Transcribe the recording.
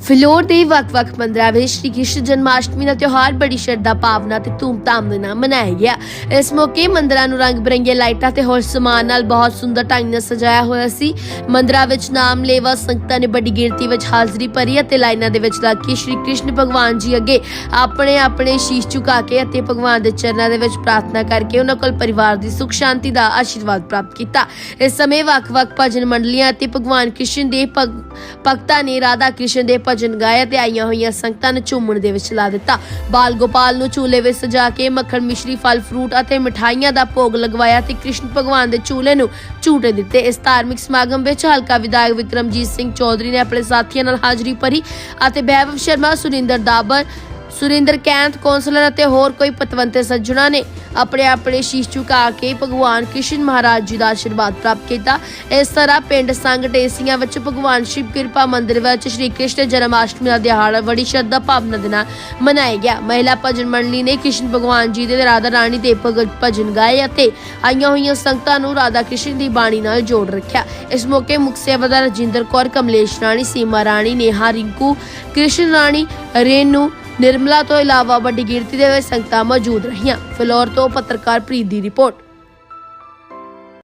ਫਿਲੌਰ ਦੇ ਵੱਖ-ਵੱਖ ਮੰਦਰਾਂ ਵਿੱਚ ਸ਼੍ਰੀ ਕ੍ਰਿਸ਼ਨ ਜਨਮਾਸ਼ਟਮੀ ਦਾ ਤਿਉਹਾਰ ਬੜੀ ਸ਼ਰਧਾ, ਭਾਵਨਾ ਤੇ ਧੂਮਧਾਮ ਦੇ ਨਾਲ ਮਨਾਇਆ ਗਿਆ। ਇਸ ਮੌਕੇ ਮੰਦਰਾਂ ਨੂੰ ਰੰਗ-ਬਰੰਗੀਆਂ ਲਾਈਟਾਂ ਤੇ ਹੋਰ ਸਮਾਨ ਨਾਲ ਬਹੁਤ ਸੁੰਦਰ ਢੰਗ ਨਾਲ ਸਜਾਇਆ ਹੋਇਆ ਸੀ। ਮੰਦਰਾਂ ਵਿੱਚ ਨਾਮ ਲੇਵਾ ਸੰਗਤਾਂ ਨੇ ਵੱਡੀ ਗਿਣਤੀ ਵਿੱਚ ਹਾਜ਼ਰੀ ਭਰੀ ਅਤੇ ਲਾਈਨਾਂ ਦੇ ਵਿੱਚ ਲੱਗ ਕੇ ਸ਼੍ਰੀ ਕ੍ਰਿਸ਼ਨ ਭਗਵਾਨ ਜੀ ਅੱਗੇ ਆਪਣੇ ਆਪਣੇ ਸ਼ੀਸ਼ ਝੁਕਾ ਕੇ ਅਤੇ ਭਗਵਾਨ ਦੇ ਚਰਨਾਂ ਦੇ ਵਿੱਚ ਪ੍ਰਾਰਥਨਾ ਕਰਕੇ ਉਹਨਾਂ ਕੋਲ ਪਰਿਵਾਰ ਦੀ ਸੁਖ ਸ਼ਾਂਤੀ ਦਾ ਆਸ਼ੀਰਵਾਦ ਪ੍ਰਾਪਤ ਕੀਤਾ। ਇਸ ਸਮੇਂ ਵੱਖ-ਵੱਖ ਭਜਨ ਮੰਡਲੀਆਂ ਅਤੇ ਭਗਵਾਨ ਕ੍ਰਿਸ਼ਨ ਦੇ ਭਗ- ਭਗਤਾਂ ਨੇ ਰਾਧਾ ਕ੍ਰਿਸ਼ਨ ਦੇ ਭਜਨ ਗਾਏ ਤੇ ਆਈਆਂ ਹੋਈਆਂ ਸੰਗਤਾਂ ਨੂੰ ਝੂਮਣ ਦੇ ਵਿੱਚ ਲਾ ਦਿੱਤਾ। ਬਾਲ ਗੋਪਾਲ ਨੂੰ ਝੂਲੇ ਵਿੱਚ ਸਜਾ ਕੇ ਮੱਖਣ ਮਿਸ਼ਰੀ ਫਲ, ਫਰੂਟ ਅਤੇ ਮਠਾਈਆਂ ਦਾ ਭੋਗ ਲਗਵਾਇਆ ਤੇ ਕ੍ਰਿਸ਼ਨ ਭਗਵਾਨ ਦੇ ਝੂਲੇ ਨੂੰ ਝੂਟੇ ਦਿੱਤੇ। ਇਸ ਧਾਰਮਿਕ ਸਮਾਗਮ ਵਿੱਚ ਹਲਕਾ ਵਿਧਾਇਕ ਵਿਕਰਮਜੀਤ ਸਿੰਘ ਚੌਧਰੀ ਨੇ ਆਪਣੇ ਸਾਥੀਆਂ ਨਾਲ ਹਾਜ਼ਰੀ ਭਰੀ ਅਤੇ ਬੈਭਵ ਸ਼ਰਮਾ, ਸੁਰਿੰਦਰ ਦਾਬਰ, ਸੁਰਿੰਦਰ ਕੈਂਥ, ਕੌਂਸਲਰ ਅਤੇ ਹੋਰ ਕੋਈ ਪਤਵੰਤੇ ਸੱਜਣਾ ਨੇ ਆਪਣੇ ਆਪਣੇ ਸ਼ੀਸ਼ ਝੁਕਾ ਕੇ ਭਗਵਾਨ ਕ੍ਰਿਸ਼ਨ ਮਹਾਰਾਜ ਜੀ ਦਾ ਆਸ਼ੀਰਵਾਦ ਪ੍ਰਾਪਤ ਕੀਤਾ। ਇਸ ਤਰ੍ਹਾਂ ਪਿੰਡ ਸੰਗ ਟੇਸੀਆਂ ਵਿੱਚ ਭਗਵਾਨ ਸ਼ਿਵ ਕਿਰਪਾ ਮੰਦਿਰ ਵਿੱਚ ਸ਼੍ਰੀ ਕ੍ਰਿਸ਼ਨ ਜਨਮ ਅਸ਼ਟਮੀ ਦਾ ਦਿਹਾੜਾ ਬੜੀ ਸ਼ਰਧਾ ਭਾਵਨਾ ਦੇ ਨਾਲ ਮਨਾਇਆ ਗਿਆ। ਮਹਿਲਾ ਭਜਨ ਮੰਡਲੀ ਨੇ ਕ੍ਰਿਸ਼ਨ ਭਗਵਾਨ ਜੀ ਦੇ ਰਾਧਾ ਰਾਣੀ ਦੇ ਭਗ- ਭਜਨ ਗਾਏ ਅਤੇ ਆਈਆਂ ਹੋਈਆਂ ਸੰਗਤਾਂ ਨੂੰ ਰਾਧਾ ਕ੍ਰਿਸ਼ਨ ਦੀ ਬਾਣੀ ਨਾਲ ਜੋੜ ਰੱਖਿਆ। ਇਸ ਮੌਕੇ ਮੁੱਖ ਸੇਵਾਦਾਰ ਰਜਿੰਦਰ ਕੌਰ, ਕਮਲੇਸ਼ ਰਾਣੀ, ਸੀਮਾ ਰਾਣੀ, ਨੇਹਾ ਰਿੰਕੂ, ਕ੍ਰਿਸ਼ਨ ਰਾਣੀ, ਰੇਨੂ ਨਿਰਮਲਾ ਤੋਂ ਇਲਾਵਾ ਵੱਡੀ ਗਿਣਤੀ ਦੇ ਵਿੱਚ ਸੰਗਤਾਂ ਮੌਜੂਦ ਰਹੀਆਂ। ਫਿਲੌਰ ਤੋਂ ਪੱਤਰਕਾਰ ਪ੍ਰੀਤ ਦੀ ਰਿਪੋਰਟ।